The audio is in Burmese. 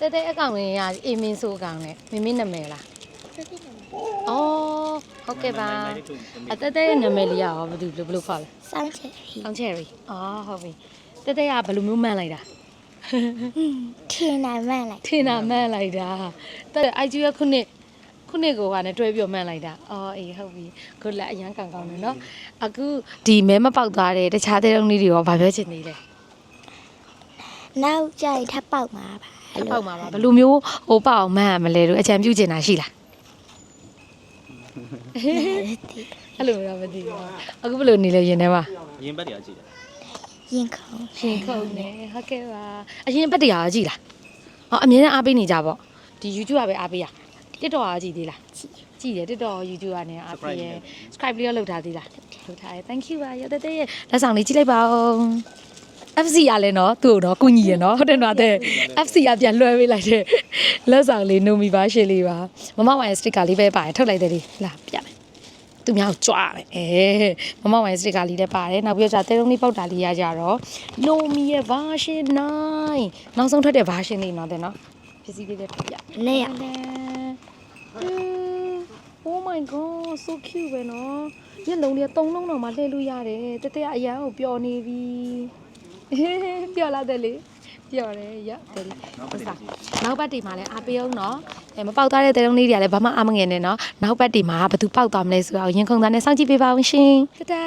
တဲတဲအကောင်လေးကအေမင်းဆိုအကောင်နဲ့မင်းမင်းနာမည်လားအော်ဟုတ်ကဲ့ပါအတဲတဲရဲ့နာမည်လေးကရောဘယ်သူဘယ်လိုခေါ်လဲစောင်းချယ်ရီအောင်ချယ်ရီအော်ဟုတ်ပြီတဲတဲကဘယ်လိုမျိုးမှန်းလိုက်တာထင်းနိုင်မှန်လိုက်ထင်တာမှန်းလိုက်တာတဲ့ IG ရခုနှစ်ခုနှစ်ကိုကလည်းတွဲပြီးတော့မှန်းလိုက်တာအော်အေးဟုတ်ပြီခုလက်အရန်ကန်ကောင်းတယ်နော်အခုဒီမဲမပေါက်သွားတဲ့တခြားတဲ့တုံးလေးတွေရောဗာပြောချင်သေးလဲနောက်ကြိုက်ထပ်ပေါက်မှာပါ အပေါက်မှာပါဘယ်လိုမျိုးဟိုပေါက်အောင်မှန်းရမလဲလို့အကြံပြုချင်တာရှိလားအဲ့လိုတော့မသိဘူးအခုဘယ်လိုနေလဲရင်ထဲမှာရင်ဘက်တွေကကြည့်တယ်ရင်ခုန်ရှင်ခုန်နေဟုတ်ကဲ့ပါအရင်ဘက်တရားကြည့်လားအော်အမြဲတမ်းအားပေးနေကြပေါ့ဒီ YouTube ကပဲအားပေးရ TikTok ကကြည့်သေးလားကြည့်တယ် TikTok YouTube ကနေအားပေးရ subscribe လေးတော့လုပ်ထားသေးလားလုပ်ထားတယ် thank you ပါရတဲ့တဲ့ရဲ့လက်ဆောင်လေးကြည့်လိုက်ပါဦး FC ရလဲနော်သူ့ကိုတော့ကုညီရနော်ဟုတ်တယ်နော်တဲ့ FC ရပြန်လွှဲပေးလိုက်တဲ့လက်ဆောင်လေးနိုမီပါရှေ့လေးပါမမဝိုင်စတစ်ကာလေးပဲပါတယ်ထုတ်လိုက်တယ်လေလာပြမယ်သူများကိုကြွားမယ်အဲမမဝိုင်စတစ်ကာလေးလည်းပါတယ်နောက်ပြီးတော့ကြာတဲလုံးလေးပေါက်တာလေးရကြတော့နိုမီရဲ့ version 9နောက်ဆုံးထွက်တဲ့ version လေးနော်တဲ့နော်ပစ္စည်းလေးလည်းပြပြလက်ရ Oh my god so cute ပဲနော်ညလုံးလေးသုံးလုံးတော့မှလှည့်လို့ရတယ်တတရအရန်ကိုပျော်နေပြီ ပျော်လာတယ်လေပျော်တယ်ရတယ်လေဟုတ်စားနောက်ပတ်တီမှာလည်းအားပေးအောင်နော်အဲမပေါက်သွားတဲ့တဲလုံးလေးတွေကလည်းဘာမှအားမငယ်နဲ့နော်နောက်ပတ်တီမှာဘယ်သူပေါက်သွားမလဲဆိုတော့ရင်ခုန်သားနဲ့စောင့်ကြည့်ပေးပါအောင်ရှင်တတာ